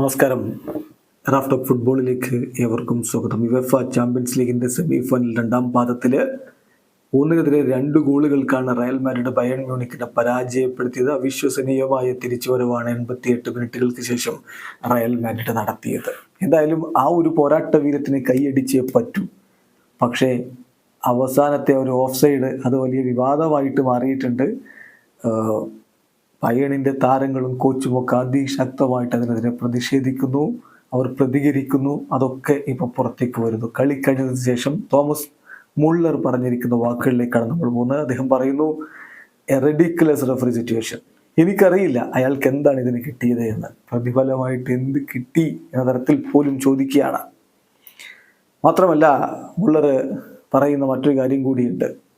നമസ്കാരം. Raf talk ഫുട്ബോളിലേക്ക് ഏവർക്കും സ്വാഗതം. യുവഫ ചാമ്പ്യൻസ് ലീഗിന്റെ സെമി ഫൈനൽ രണ്ടാം പാദത്തിൽ ഒന്നിനെതിരെ രണ്ട് ഗോളുകൾക്കാണ് റയൽ മാഡ്രിഡ് ബയൺ മ്യൂണിക്കിനെ പരാജയപ്പെടുത്തിയത്. അവിശ്വസനീയമായ തിരിച്ചുവരവാണ് എൺപത്തിയെട്ട് മിനിറ്റുകൾക്ക് ശേഷം റയൽ മാഡ്രിഡ് നടത്തിയത്. എന്തായാലും ആ ഒരു പോരാട്ട വീരത്തിന് കൈയടിച്ചേ പറ്റൂ. പക്ഷേ അവസാനത്തെ ഒരു ഓഫ് സൈഡ് അത് വലിയ വിവാദമായിട്ട് മാറിയിട്ടുണ്ട്. പയ്യണിന്റെ താരങ്ങളും കോച്ചുമൊക്കെ അതിശക്തമായിട്ട് അതിനെതിരെ പ്രതിഷേധിക്കുന്നു. അവർ പ്രതികരിക്കുന്നു. അതൊക്കെ ഇപ്പൊ പുറത്തേക്ക് വരുന്നു. കളി കഴിഞ്ഞതിന് ശേഷം തോമസ് മുള്ളർ പറഞ്ഞിരിക്കുന്ന വാക്കുകളിലേക്കാണ് നമ്മൾ പോകുന്നത്. അദ്ദേഹം പറയുന്നു റെഡിക്കുലസ് റെഫറി സിറ്റുവേഷൻ എനിക്കറിയില്ല അയാൾക്ക് എന്താണ് ഇതിന് കിട്ടിയത് എന്ന്. പ്രതിഫലമായിട്ട് എന്ത് കിട്ടി എന്ന തരത്തിൽ പോലും ചോദിക്കുകയാണ്. മാത്രമല്ല മുള്ളർ പറയുന്ന മറ്റൊരു കാര്യം കൂടിയുണ്ട്.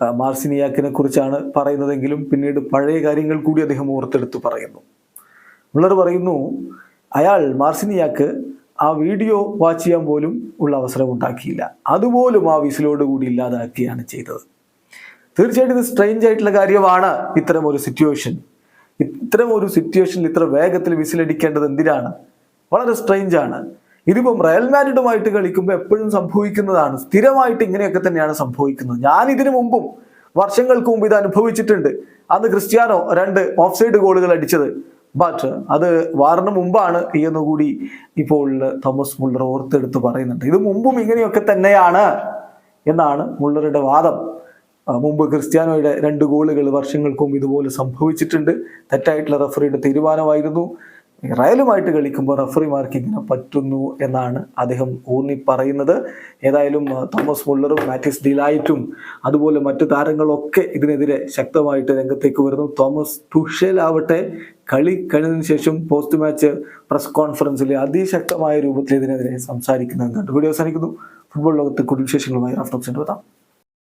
മാർസിനിയാക്കിനെ കുറിച്ചാണ് പറയുന്നതെങ്കിലും പിന്നീട് പഴയ കാര്യങ്ങൾ കൂടി അദ്ദേഹം ഓർത്തെടുത്ത് പറയുന്നു. മുള്ളർ പറയുന്നു അയാൾ മാർസിനിയാക്ക് ആ വീഡിയോ വാച്ച് ചെയ്യാൻ പോലും ഉള്ള അവസരം ഉണ്ടാക്കിയില്ല. അതുപോലും ആ വിസിലോട് കൂടി ഇല്ലാതാക്കിയാണ് ചെയ്തത്. തീർച്ചയായിട്ടും ഇത് സ്ട്രെയിഞ്ച് ആയിട്ടുള്ള കാര്യമാണ് ഇത്തരം ഒരു സിറ്റുവേഷൻ ഇത്തരം ഒരു സിറ്റുവേഷനിൽ ഇത്ര വേഗത്തിൽ വിസിലടിക്കേണ്ടത് എന്തിനാണ്? വളരെ സ്ട്രെയിഞ്ചാണ് ഇതിപ്പം റയൽ മാഡ്രിഡുമായിട്ട് കളിക്കുമ്പോൾ എപ്പോഴും സംഭവിക്കുന്നതാണ്. സ്ഥിരമായിട്ട് ഇങ്ങനെയൊക്കെ തന്നെയാണ് സംഭവിക്കുന്നത്. ഞാൻ ഇതിനു മുമ്പും വർഷങ്ങൾക്ക് മുമ്പ് ഇത് അനുഭവിച്ചിട്ടുണ്ട്. അന്ന് ക്രിസ്ത്യാനോ രണ്ട് ഓഫ് സൈഡ് ഗോളുകൾ അടിച്ചത്. ബട്ട് അത് വാറിന് മുമ്പാണ് എന്നുകൂടി ഇപ്പോൾ തോമസ് മുള്ളർ ഓർത്തെടുത്ത് പറയുന്നുണ്ട്. ഇത് മുമ്പും ഇങ്ങനെയൊക്കെ തന്നെയാണ് എന്നാണ് മുള്ളറുടെ വാദം. മുമ്പ് ക്രിസ്ത്യാനോയുടെ രണ്ട് ഗോളുകൾ വർഷങ്ങൾക്ക് ഇതുപോലെ സംഭവിച്ചിട്ടുണ്ട്. തെറ്റായിട്ടുള്ള റഫറിയുടെ തീരുമാനമായിരുന്നു. റയലുമായിട്ട് കളിക്കുമ്പോൾ റഫറിമാർക്ക് ഇങ്ങനെ പറ്റുന്നു എന്നാണ് അദ്ദേഹം ഊന്നി പറയുന്നത്. ഏതായാലും തോമസ് മുള്ളറും മാറ്റിസ് ഡിലായിട്ടും അതുപോലെ മറ്റു താരങ്ങളൊക്കെ ഇതിനെതിരെ ശക്തമായിട്ട് രംഗത്തേക്ക് വരുന്നു. തോമസ് ടുഷേൽ ആവട്ടെ കളി കഴിഞ്ഞതിന് ശേഷം പോസ്റ്റ് മാച്ച് പ്രസ് കോൺഫറൻസിൽ അതിശക്തമായ രൂപത്തിൽ ഇതിനെതിരെ സംസാരിക്കുന്നത് കണ്ടു വീഡിയോ അവസാനിക്കുന്നു. ഫുട്ബോൾ ലോകത്ത് കൂടുതൽ വിശേഷങ്ങളുമായി റാഫ്റ്റോക്സിന്റെ